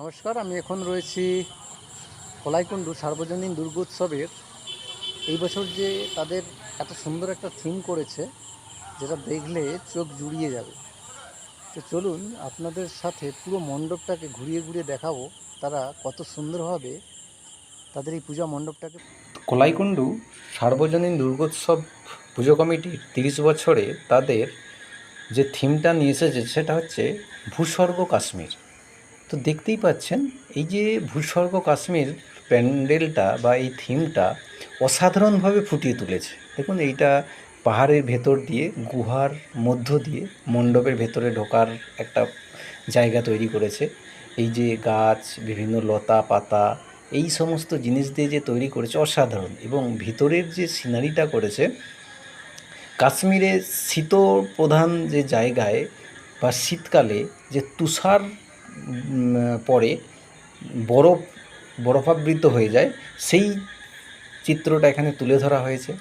নমস্কার, আমি এখন রয়েছি কলাইকুণ্ডু সার্বজনীন দুর্গোৎসবের। এই বছর যে তাদের এত সুন্দর একটা থিম করেছে, যেটা দেখলে চোখ জুড়িয়ে যাবে। তো চলুন আপনাদের সাথে পুরো মণ্ডপটাকে ঘুরিয়ে ঘুরিয়ে দেখাবো, তারা কত সুন্দরভাবে তাদের এই পূজা মণ্ডপটাকে কলাইকুণ্ডু সার্বজনীন দুর্গোৎসব পুজো কমিটির তিরিশ বছরে তাদের যে থিমটা নিয়ে এসেছে, সেটা হচ্ছে ভূস্বর্গ কাশ্মীর। তো দেখতেই পাচ্ছেন, এই যে ভূস্বর্গ কাশ্মীর প্যান্ডেলটা বা এই থিমটা অসাধারণভাবে ফুটিয়ে তুলেছে। দেখুন, এইটা পাহাড়ের ভেতর দিয়ে, গুহার মধ্য দিয়ে, মণ্ডপের ভেতরে ঢোকার একটা জায়গা তৈরি করেছে। এই যে গাছ, বিভিন্ন লতা পাতা, এই সমস্ত জিনিস দিয়ে যে তৈরি করেছে, অসাধারণ। এবং ভিতরের যে সিনারিটা করেছে, কাশ্মীরে শীত প্রধান যে জায়গায় বা শীতকালে যে তুষার পড়ে বরফ, বরফাবৃত হয়ে যায়, সেই চিত্রটা এখানে তুলে ধরা হয়েছে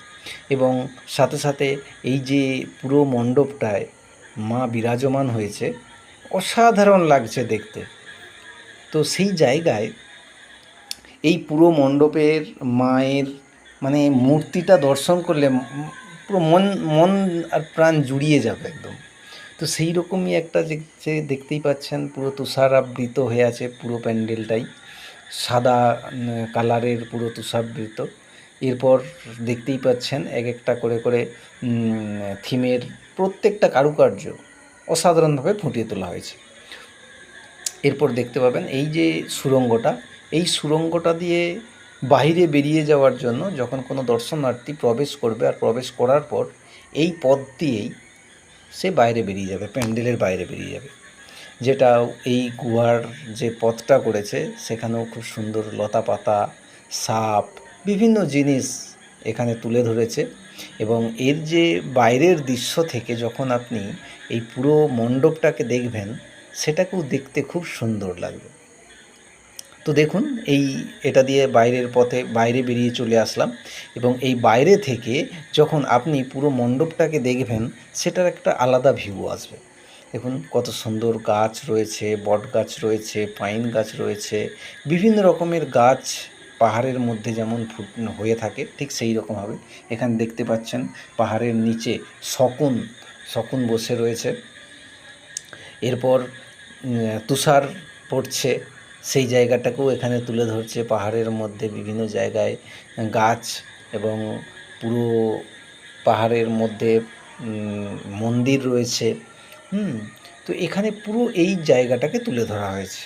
এবং সাথে সাথে এই যে পুরো মণ্ডপটায় মা বিরাজমান হয়েছে, অসাধারণ লাগছে দেখতে। তো সেই জায়গায় এই পুরো মণ্ডপের মায়ের মানে মূর্তিটা দর্শন করলে পুরো মন মন আর প্রাণ জুড়িয়ে যাবে একদম। তো সেই রকমই একটা যে দেখতেই পাচ্ছেন, পুরো তুষারাবৃত হয়ে আছে পুরো প্যান্ডেলটাই। সাদা কালারের পুরো তুষারাবৃত। এরপর দেখতেই পাচ্ছেন এক একটা করে করে থিমের প্রত্যেকটা কারুকার্য অসাধারণভাবে ফুটিয়ে তোলা হয়েছে। এরপর দেখতে পাবেন এই যে সুরঙ্গটা, এই সুরঙ্গটা দিয়ে বাইরে বেরিয়ে যাওয়ার জন্য যখন কোনো দর্শনার্থী প্রবেশ করবে আর প্রবেশ করার পর এই পথ দিয়েই সে বাইরে বেরিয়ে যাবে, প্যান্ডেলের বাইরে বেরিয়ে যাবে। যেটা এই গুহার যে পথটা করেছে, সেখানেও খুব সুন্দর লতা পাতা সাপ, বিভিন্ন জিনিস এখানে তুলে ধরেছে। এবং এর যে বাইরের দৃশ্য থেকে যখন আপনি এই পুরো মণ্ডপটাকে দেখবেন, সেটাকেও দেখতে খুব সুন্দর লাগবে। তো দেখুন, এই এটা দিয়ে বাইরের পথে বাইরে বেরিয়ে চলে আসলাম এবং এই বাইরে থেকে যখন আপনি পুরো মণ্ডপটাকে দেখবেন, সেটার একটা আলাদা ভিউ আসবে। দেখুন, কত সুন্দর গাছ রয়েছে, বট গাছ রয়েছে, পাইন গাছ রয়েছে, বিভিন্ন রকমের গাছ পাহাড়ের মধ্যে যেমন ফুট হয়ে থাকে, ঠিক সেই রকমভাবে এখানে দেখতে পাচ্ছেন পাহাড়ের নিচে শকুন শকুন বসে রয়েছে। এরপর তুষার পড়ছে। সেই জায়গাটাকেও এখানে তুলে ধরছে। পাহাড়ের মধ্যে বিভিন্ন জায়গায় গাছ এবং পুরো পাহাড়ের মধ্যে মন্দির রয়েছে। হুম, তো এখানে পুরো এই জায়গাটাকে তুলে ধরা হয়েছে।